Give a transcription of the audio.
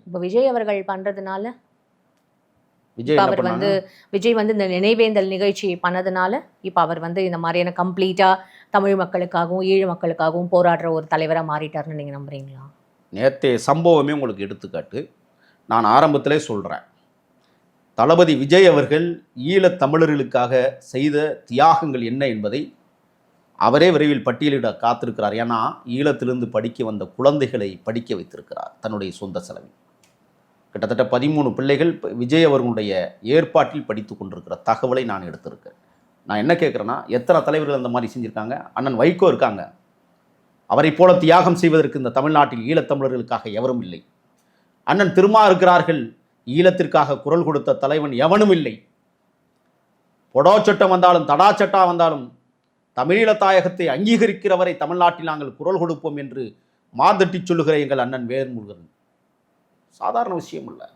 இப்போ விஜய் அவர்கள் பண்றதுனால விஜய் அவர் வந்து விஜய் வந்து இந்த நினைவேந்தல் நிகழ்ச்சி பண்ணதுனால இப்போ அவர் வந்து இந்த மாதிரியான கம்ப்ளீட்டா தமிழ் மக்களுக்காகவும் ஈழ மக்களுக்காகவும் போராடுற ஒரு தலைவரா மாறிட்டாருன்னு நீங்க நம்புறீங்களா? நேற்றைய சம்பவமே உங்களுக்கு எடுத்துக்காட்டு. நான் ஆரம்பத்திலே சொல்கிறேன் தளபதி விஜய் அவர்கள் ஈழத் தமிழர்களுக்காக செய்த தியாகங்கள் என்ன என்பதை அவரே விரைவில் பட்டியலிட காத்திருக்கிறார். ஏன்னா ஈழத்திலிருந்து படிக்க வந்த குழந்தைகளை படிக்க வைத்திருக்கிறார். தன்னுடைய சொந்த செலவில். கிட்டத்தட்ட பதிமூணு பிள்ளைகள் விஜய் அவர்களுடைய ஏற்பாட்டில் படித்து கொண்டிருக்கிற தகவலை நான் எடுத்திருக்கேன். நான் என்ன கேட்குறேன்னா எத்தனை தலைவர்கள் அந்த மாதிரி செஞ்சுருக்காங்க? அண்ணன் வைகோ இருக்காங்க. அவரைப் போல தியாகம் செய்வதற்கு இந்த தமிழ்நாட்டில் ஈழத்தமிழர்களுக்காக எவரும் இல்லை. அண்ணன் திருமா இருக்கிறார்கள். ஈழத்திற்காக குரல் கொடுத்த தலைவன் எவனும் இல்லை. பொடோ சட்டம் வந்தாலும் தடா சட்டா வந்தாலும் தமிழீழ தாயகத்தை அங்கீகரிக்கிறவரை தமிழ்நாட்டில் நாங்கள் குரல் கொடுப்போம் என்று மாதட்டி சொல்லுகிற எங்கள் அண்ணன் வேர்முருகன் சாதாரண விஷயம் இல்லை.